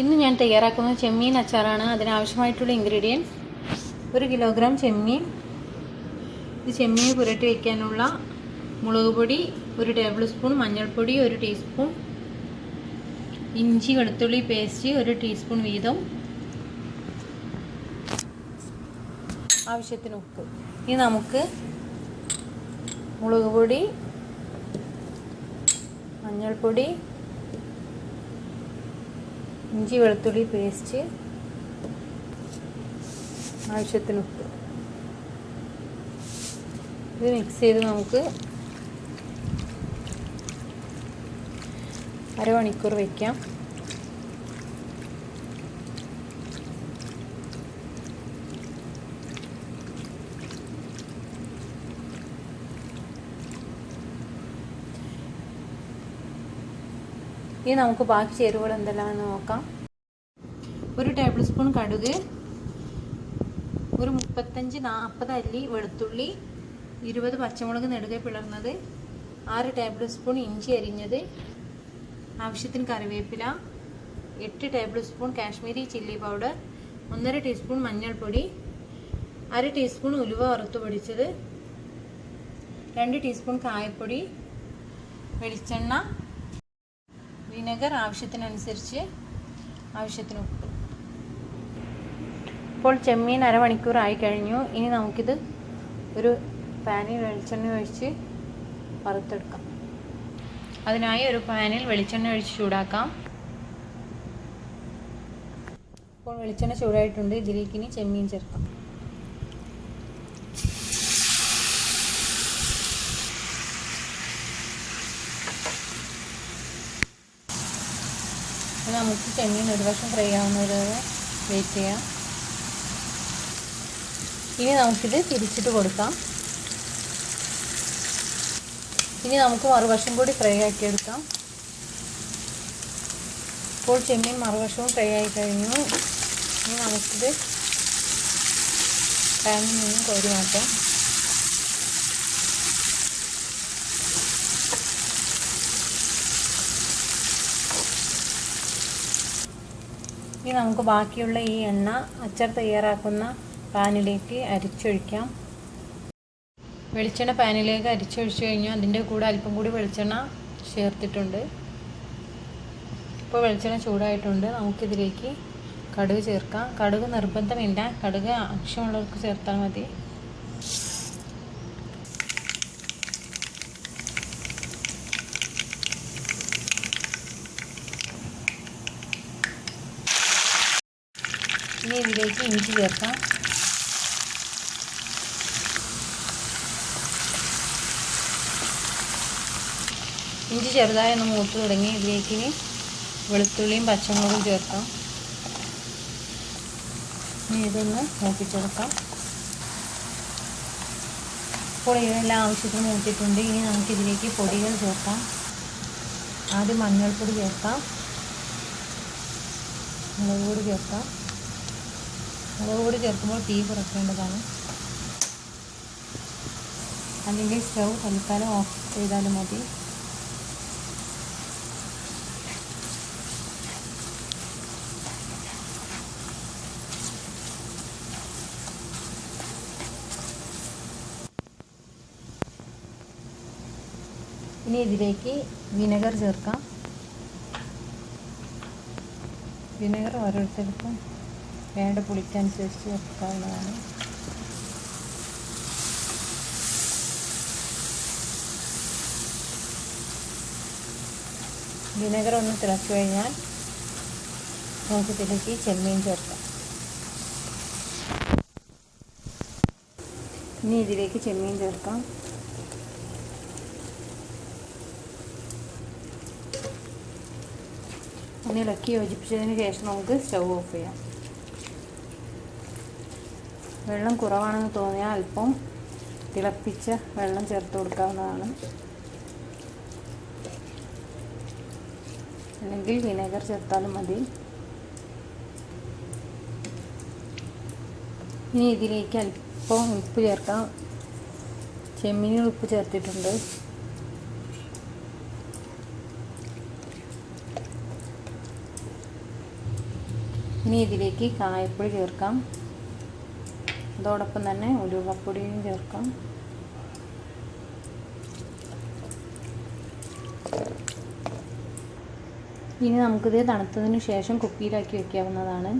ഇന്ന് ഞാൻ തയ്യാറാക്കുന്നത് ചെമ്മീൻ അച്ചാറാണ്. അതിനാവശ്യമായിട്ടുള്ള ഇൻഗ്രീഡിയൻസ് ഒരു കിലോഗ്രാം ചെമ്മീൻ ഇത് ചെമ്മീൻ പുരട്ടി വയ്ക്കാനുള്ള മുളക് പൊടി ഒരു ടേബിൾ സ്പൂൺ മഞ്ഞൾപ്പൊടി ഒരു ടീസ്പൂൺ ഇഞ്ചി വെളുത്തുള്ളി പേസ്റ്റ് ഒരു ടീസ്പൂൺ വീതം ആവശ്യത്തിന് ഉപ്പ്. ഇനി നമുക്ക് മുളക് പൊടി മഞ്ഞൾപ്പൊടി ഇഞ്ചി വെളുത്തുള്ളി പേസ്റ്റ് ആവശ്യത്തിന് ഉപ്പ് ഇത് മിക്സ് ചെയ്ത് നമുക്ക് അരമണിക്കൂർ വയ്ക്കാം ഇനി നമുക്ക് ബാക്കി ചേരുവകൾ എന്തെല്ലാമെന്ന് നോക്കാം. ഒരു ടേബിൾ സ്പൂൺ കടുക് ഒരു മുപ്പത്തഞ്ച് നാൽപ്പത് അല്ലി വെളുത്തുള്ളി ഇരുപത് പച്ചമുളക് നെടുകെ പിളർന്നത് ആറ് ടേബിൾ സ്പൂൺ ഇഞ്ചി അരിഞ്ഞത് ആവശ്യത്തിന് കറിവേപ്പില എട്ട് tablespoon Kashmiri chilli powder ഒന്നര ടീസ്പൂൺ മഞ്ഞൾപ്പൊടി അര ടീസ്പൂൺ ഉലുവ വറുത്ത് പൊടിച്ചത് രണ്ട് ടീസ്പൂൺ കായപ്പൊടി വെളിച്ചെണ്ണ വിനെഗർ ആവശ്യത്തിനനുസരിച്ച് ആവശ്യത്തിന് ഉപ്പ്. ഇപ്പോൾ ചെമ്മീൻ അരമണിക്കൂർ ആയി കഴിഞ്ഞു. ഇനി നമുക്കിത് ഒരു പാനിൽ വെളിച്ചെണ്ണ ഒഴിച്ച് വറുത്തെടുക്കാം. അതിനായി ഒരു പാനിൽ വെളിച്ചെണ്ണ ഒഴിച്ച് ചൂടാക്കാം. ഇപ്പോൾ വെളിച്ചെണ്ണ ചൂടായിട്ടുണ്ട്. ഇതിലേക്ക് ഇനി ചെമ്മീൻ ചേർക്കാം. ഇനി നമുക്ക് ചെമ്മീൻ ഒരു വർഷം ഫ്രൈ ആവുന്നത് വരെ വെയിറ്റ് ചെയ്യാം. ഇനി നമുക്കിത് തിരിച്ചിട്ട് കൊടുക്കാം. ഇനി നമുക്ക് മറുവശം കൂടി ഫ്രൈ ആക്കിയെടുക്കാം ഇപ്പോൾ ചെമ്മീൻ മറുവശവും ഫ്രൈ ആയി കഴിഞ്ഞു. ഇനി നമുക്കിത് പാനിൽ നിന്നും കോരി മാറ്റാം. ഇനി നമുക്ക് ബാക്കിയുള്ള ഈ എണ്ണ അച്ചാർ തയ്യാറാക്കുന്ന പാനിലേക്ക് അരിച്ചൊഴിക്കാം. വെളിച്ചെണ്ണ പാനിലേക്ക് അരിച്ചൊഴിച്ചു കഴിഞ്ഞാൽ അതിന്റെ കൂടെ അല്പം കൂടി വെളിച്ചെണ്ണ ചേർത്തിട്ടുണ്ട്. ഇപ്പോൾ വെളിച്ചെണ്ണ ചൂടായിട്ടുണ്ട്. നമുക്കിതിലേക്ക് കടുക് ചേർക്കാം. കടുക് നിർബന്ധമില്ല. കടുക് ആവശ്യമുള്ളവർക്ക് ചേർത്താൽ മതി. ഇനി ഇതിലേക്ക് ഇഞ്ചി ചേർക്കാം. ഇഞ്ചി ചെറുതായി ഒന്ന് മൂത്ത് തുടങ്ങി. ഇതിലേക്ക് ഇനി വെളുത്തുള്ളിയും പച്ചമുളകും ചേർക്കാം. ഇനി ഇതൊന്ന് മൂപ്പിച്ചെടുക്കാം. ഇപ്പോൾ ഇതെല്ലാം ആവശ്യത്തിന് മൂത്തിട്ടുണ്ട്. ഇനി നമുക്കിതിലേക്ക് പൊടികൾ ചേർക്കാം. ആദ്യം മഞ്ഞൾപ്പൊടി ചേർക്കാം. മുളക് പൊടി ചേർക്കാം. പൊടി ചേർക്കുമ്പോൾ തീ കുറയ്ക്കേണ്ടതാണ് അല്ലെങ്കിൽ സ്റ്റൗ തൽക്കാലം ഓഫ് ചെയ്താലും മതി. ഇനി ഇതിലേക്ക് വിനെഗർ ചേർക്കാം. വിനെഗർ ഓരോരുത്തർക്കും വേണ്ട പുളിക്കനുസരിച്ച് ചേർക്കാവുന്നതാണ് വിനെഗർ ഒന്ന് തിളച്ചു കഴിഞ്ഞാൽ നമുക്ക് തിളക്കി ചെമ്മീൻ ചേർക്കാം. ഇനി ഇതിലേക്ക് ചെമ്മീൻ ചേർക്കാം. ഒന്ന് ഇളക്കി യോജിപ്പിച്ചതിന് ശേഷം നമുക്ക് സ്റ്റൗ ഓഫ് ചെയ്യാം. വെള്ളം കുറവാണെന്ന് തോന്നിയാൽ അല്പം തിളപ്പിച്ച വെള്ളം ചേർത്ത് കൊടുക്കാവുന്നതാണ്. അല്ലെങ്കിൽ വിനേഗർ ചേർത്താലും മതി. ഇനി ഇതിലേക്ക് അല്പം ഉപ്പ് ചേർക്കാം. ചെമ്മീനിൽ ഉപ്പ് ചേർത്തിട്ടുണ്ട്. ഇനി ഇതിലേക്ക് കായപ്പൊടി ചേർക്കാം. അതോടൊപ്പം തന്നെ ഉലുവപ്പൊടിയും ചേർക്കാം. ഇനി നമുക്കിത് തണുത്തതിന് ശേഷം കുപ്പിയിലാക്കി വെക്കാവുന്നതാണ്.